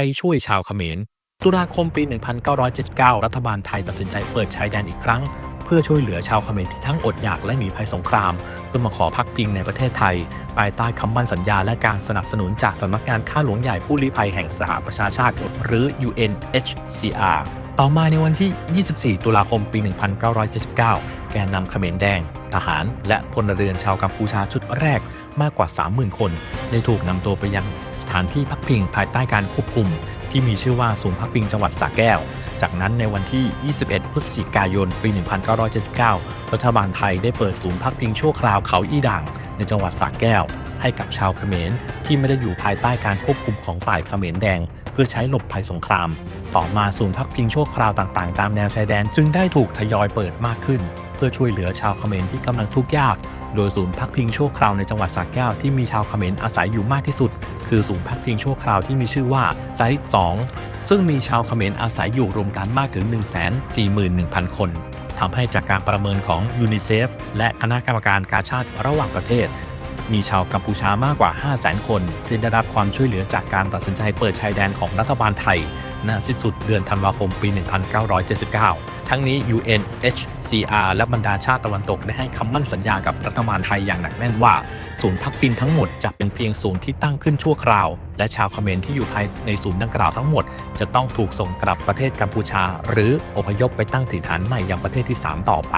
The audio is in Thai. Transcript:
ยช่วยชาวเขมร ตุลาคมปี 1979 รัฐบาลไทยตัดสินใจเปิดชายแดนอีกครั้ง เพื่อช่วยเหลือชาวเขมรที่ทั้งอดอยากและหนีภัยสงครามเพื่อมาขอพักพิงในประเทศไทย ภายใต้คำมั่นสัญญาและการสนับสนุนจากสำนักงานข้าหลวงใหญ่ผู้ลี้ภัยแห่งสหประชาชาติ หรือ UNHCR ต่อมาในวันที่ 24 ตุลาคม ปี 1979 แกนนำเขมรแดง ทหาร และพลเรือนชาวกัมพูชาชุดแรกมากกว่า 30,000 คน ได้ถูกนำตัวไปยังสถานที่พักพิงภายใต้การควบคุม ที่มีชื่อว่าศูนย์พักพิงจังหวัดสระแก้ว จากนั้นในวันที่ 21 พฤศจิกายน ปี 1979 รัฐบาลไทยได้เปิดศูนย์พักพิงชั่วคราวเขาอีด่าง ในจังหวัดสระแก้ว ให้กับชาวเขมรที่ไม่ได้อยู่ภายใต้การควบคุมของฝ่ายเขมรแดง เพื่อใช้หลบภัยสงคราม ต่อมาศูนย์พักพิงชั่วคราวต่างๆ ตามแนวชายแดนจึงได้ถูกทยอยเปิดมากขึ้น เพื่อช่วยเหลือชาวเขมรที่กำลังทุกข์ยาก โดยศูนย์พักพิงชั่วคราวในจังหวัดสระแก้วที่มีชาวเขมรอาศัยอยู่มากที่สุด คือศูนย์พักพิงชั่วคราวที่มีชื่อว่าไซต์2ซึ่งมีชาวเขมรอาศัยอยู่รวมกันมากถึง 141,000 คน ทำให้จากการประเมินของยูนิเซฟและคณะกรรมการกาชาติระหว่างประเทศ มีชาวกัมพูชามากกว่า 500,000 คน ที่ได้รับความช่วยเหลือจากการตัดสินใจเปิดชายแดนของรัฐบาลไทย ณสิ้นสุดเดือนธันวาคมปี 1979 ทั้งนี้ UNHCR และบรรดาชาติตะวันตกได้ให้คำมั่นสัญญากับรัฐบาลไทยอย่างหนักแน่นว่า ศูนย์พักพิงทั้งหมดจะเป็นเพียงศูนย์ที่ตั้งขึ้นชั่วคราว และชาวเขมรที่อยู่ภายในศูนย์ดังกล่าวทั้งหมด จะต้องถูกส่งกลับประเทศกัมพูชา หรืออพยพไปตั้งถิ่นฐานใหม่ยังประเทศที่ 3 ต่อไป